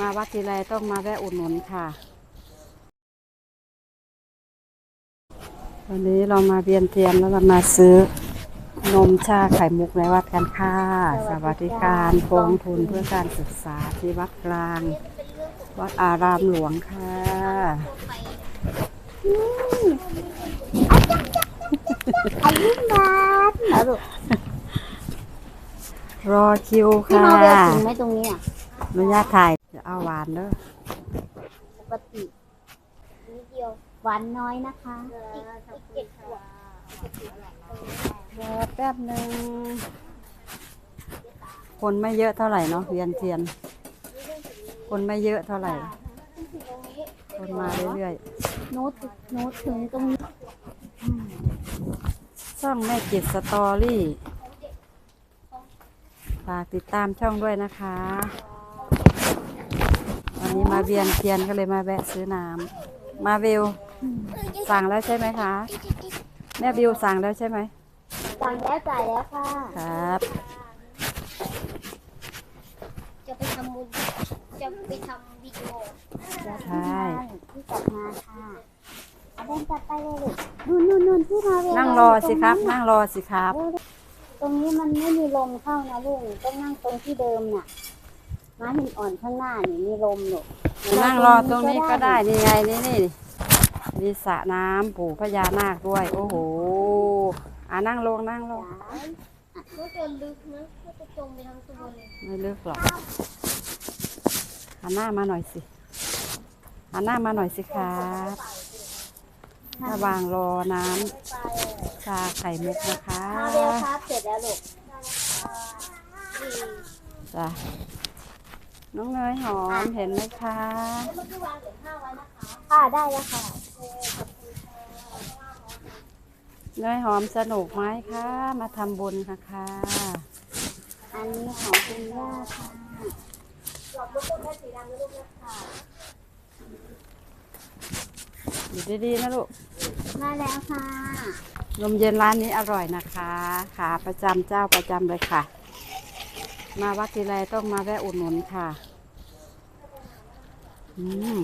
มาวัดทีไรต้องมาแวะอุดหนุนค่ะ วันนี้เรามาเวียนเทียนแล้วเรามาซื้อนมชาไข่มุกในวัดกันค่ะ สวัสดิการกองทุนเพื่อการศึกษาที่วัดกลาง วัดอารามหลวงค่ะอายุบ้านเหรอลูกรอคิวพี่ค่ะมาเวลถึงไหมตรงนี้อะอนุญาตถ่ายจะ เอาหวานเด้อปกตินิดเดียวหวานน้อยนะคะอีกอีกเจ็ดขวบรอแป๊บหนึ่งคนไม่เยอะเท่าไหร่เนาะเวียนเทียน คนไม่เยอะเท่าไหร่ คนมาเรื่อยโน้ตโน้ตถึงตรงนี้ๆช่องแม่จิตสตอรี่ฝากติดตามช่องด้วยนะคะวั นนี้มาเวียนเทียนก็เลยมาแวะซื้อน้ำมาวิว สั่งแล้วใช่ไหมคะ แม่วิวสั่งแล้วใช่ไหมสั่งแล้วจ่ายแล้วค่ะ ครับ จะไปทำบุญจะไปทำวิดีโอใช่ที่จัดมาค่ะเอาเดินจัดไปเลยลูกนู่นนู่นนู่นที่มาเวลนั่งรอสิครับ นั่งรอสิครับ ตรงนี้มันไม่มีลมเข้านะลูกต้องนั่งตรงที่เดิมน่ะ ม้าหินอ่อนข้างหน้านี่มีลมลูกนั่งรอตรงนี้ก็ได้นี่ไงนี่นี่มีสระน้ำปู่พญานาคด้วย โอ้โหอ่านั่งลงนั่งลงก็จะลึกนะก็จะจมไปทั้งตัวเลยไม่ลึกหรอกหันหน้ามาหน่อยสิหันหน้ามาหน่อยสิครับระหว่างรอน้ำชาไข่มุกนะคะมาเร็วครับเสร็จแล้วลูกจ้ะ น้องเนยหอมเห็นไหมคะ ค่ะได้แล้วค่ะ เนยหอมสนุกไหมคะ มาทำบุญนะคะอันนี้ของคุณย่าค่ะอยู่ดีๆนะลูก มาแล้วค่ะ นมเย็นร้านนี้อร่อยนะคะ ขาประจำเจ้าประจำเลยค่ะ มาวัดทีไรต้องมาแวะอุดหนุนค่ะ อืม